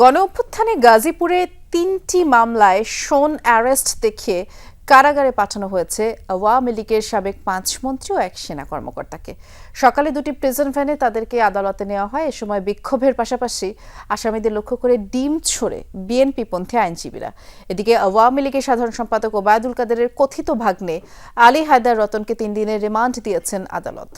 গণ অভ্যুত্থানে গাজীপুরে তিনটি মামলায় শোন অ্যারেস্ট দেখিয়ে কারাগারে পাঠানো হয়েছে। আওয়ামী লীগের সাবেক পাঁচ মন্ত্রী ও এক সেনা কর্মকর্তাকে। সকালে দুটি প্রিজন ভ্যানে তাদেরকে আদালতে নেওয়া হয়। এ সময় বিক্ষোভের পাশাপাশি আসামিদের লক্ষ্য করে ডিম ছড়ে বিএনপি পন্থী আইনজীবীরা। এদিকে আওয়ামী লীগের সাধারণ সম্পাদক ওবায়দুল কাদেরের কথিত ভাগ্নে আলী হায়দার রতনকে তিন দিনের রিমান্ড দিয়েছেন আদালত।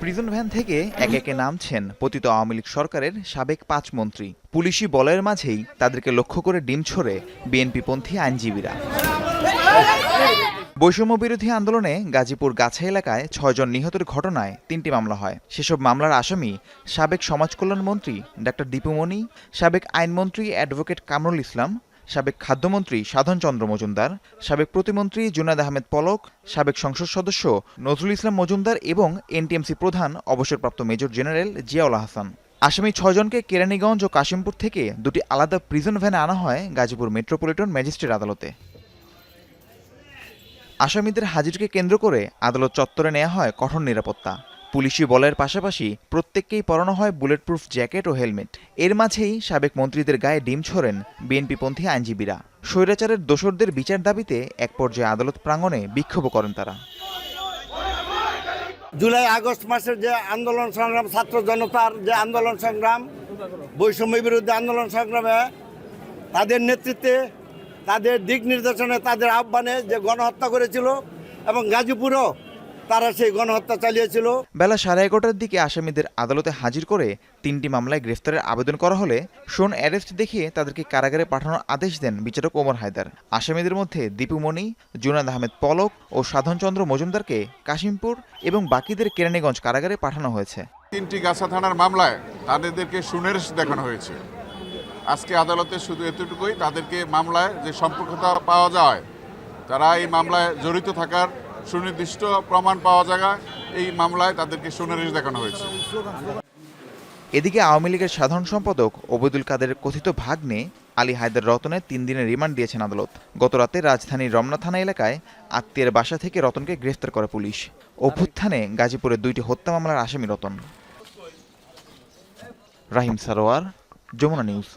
প্রিজন ভ্যান থেকে একে একে নামছেন পতিত আওয়ামী লীগ সরকারের সাবেক পাঁচ মন্ত্রী। পুলিশি বলয়ের মাঝেই তাদেরকে লক্ষ্য করে ডিম ছড়ে বিএনপিপন্থী আইনজীবীরা। বৈষম্য বিরোধী আন্দোলনে গাজীপুর গাছা এলাকায় ছয়জন নিহতের ঘটনায় তিনটি মামলা হয়। সেসব মামলার আসামি সাবেক সমাজ কল্যাণ মন্ত্রী ডাক্তার দীপুমণি সাবেক আইনমন্ত্রী অ্যাডভোকেট কামরুল ইসলাম সাবেক খাদ্যমন্ত্রী সাধন চন্দ্র মজুমদার, সাবেক প্রতিমন্ত্রী জুনাদ আহমেদ পলক, সাবেক সংসদ সদস্য নজরুল ইসলাম মজুমদার এবং এনটিএমসি প্রধান অবসরপ্রাপ্ত মেজর জেনারেল জিয়াউল হাসান। আসামি ছয়জনকে কেরানীগঞ্জ ও কাশিমপুর থেকে দুটি আলাদা প্রিজন ভ্যানে আনা হয় গাজীপুর মেট্রোপলিটন ম্যাজিস্ট্রেট আদালতে। আসামিদের হাজিরকে কেন্দ্র করে আদালত চত্বরে নেওয়া হয় কঠোর নিরাপত্তা। পুলিশি বলের পাশাপাশি প্রত্যেককেই পরানো হয় বুলেট প্রুফ জ্যাকেট ও হেলমেট। এর মাঝেই সাবেক মন্ত্রীদের গায়ে ডিম ছোড়েন বিএনপিপন্থী আইনজীবীরা। স্বৈরাচারের দোসরদের বিচার দাবিতে এক পর্যায়ে আদালত প্রাঙ্গণে বিক্ষোভ করেন তারা। জুলাই, আগস্ট মাসের যে আন্দোলন সংগ্রাম, ছাত্র জনতার যে আন্দোলন সংগ্রাম বৈষম্য বিরুদ্ধে আন্দোলন সংগ্রামে তাদের নেতৃত্বে, তাদের দিক নির্দেশনে, তাদের আহ্বানে যে গণহত্যা করেছিল এবং গাজীপুরও তারা সেই গণহত্যা চালিয়েছিল। বেলা সাড়ে এগারোটার দিকে আসামিদের আদালতে হাজির করে তিনটি মামলায় গ্রেফতারের আবেদন করা হলে শোন অ্যারেস্ট দেখিয়ে তাদেরকে কারাগারে পাঠানোর আদেশ দেন বিচারক ওমর হায়দার। আসামিদের মধ্যে দীপুমণি জুনাদ আহমেদ পলক ও সাধনচন্দ্র মজুমদারকে কাশিমপুর এবং বাকিদের কেরানীগঞ্জ কারাগারে পাঠানো হয়েছে। তিনটি গাছা থানার মামলায় তাদেরকে সুনির্দেশ দেখানো হয়েছে। আজকে আদালতে শুধু এতটুকুই তাদেরকে মামলায় যে সম্পর্কতা পাওয়া যায় তারা এই মামলায় জড়িত থাকার সুনির্দিষ্ট প্রমাণ পাওয়া যায় এই মামলায় তাদেরকে সুনির্দেশ দেখানো হয়েছে। এদিকে আওয়ামী লীগের সাধারণ সম্পাদক ওবেদুল কাদের কথিত ভাগ্নে আলী হায়দার রতনের তিন দিনের রিমান্ড দিয়েছেন আদালত। গতরাতে রাজধানীর রমনা থানা এলাকায় আত্মীয়ের বাসা থেকে রতনকে গ্রেফতার করে পুলিশ। অভ্যুত্থানে গাজীপুরের দুইটি হত্যা মামলার আসামি রতন। রাহিম সারোয়ার, যমুনা নিউজ।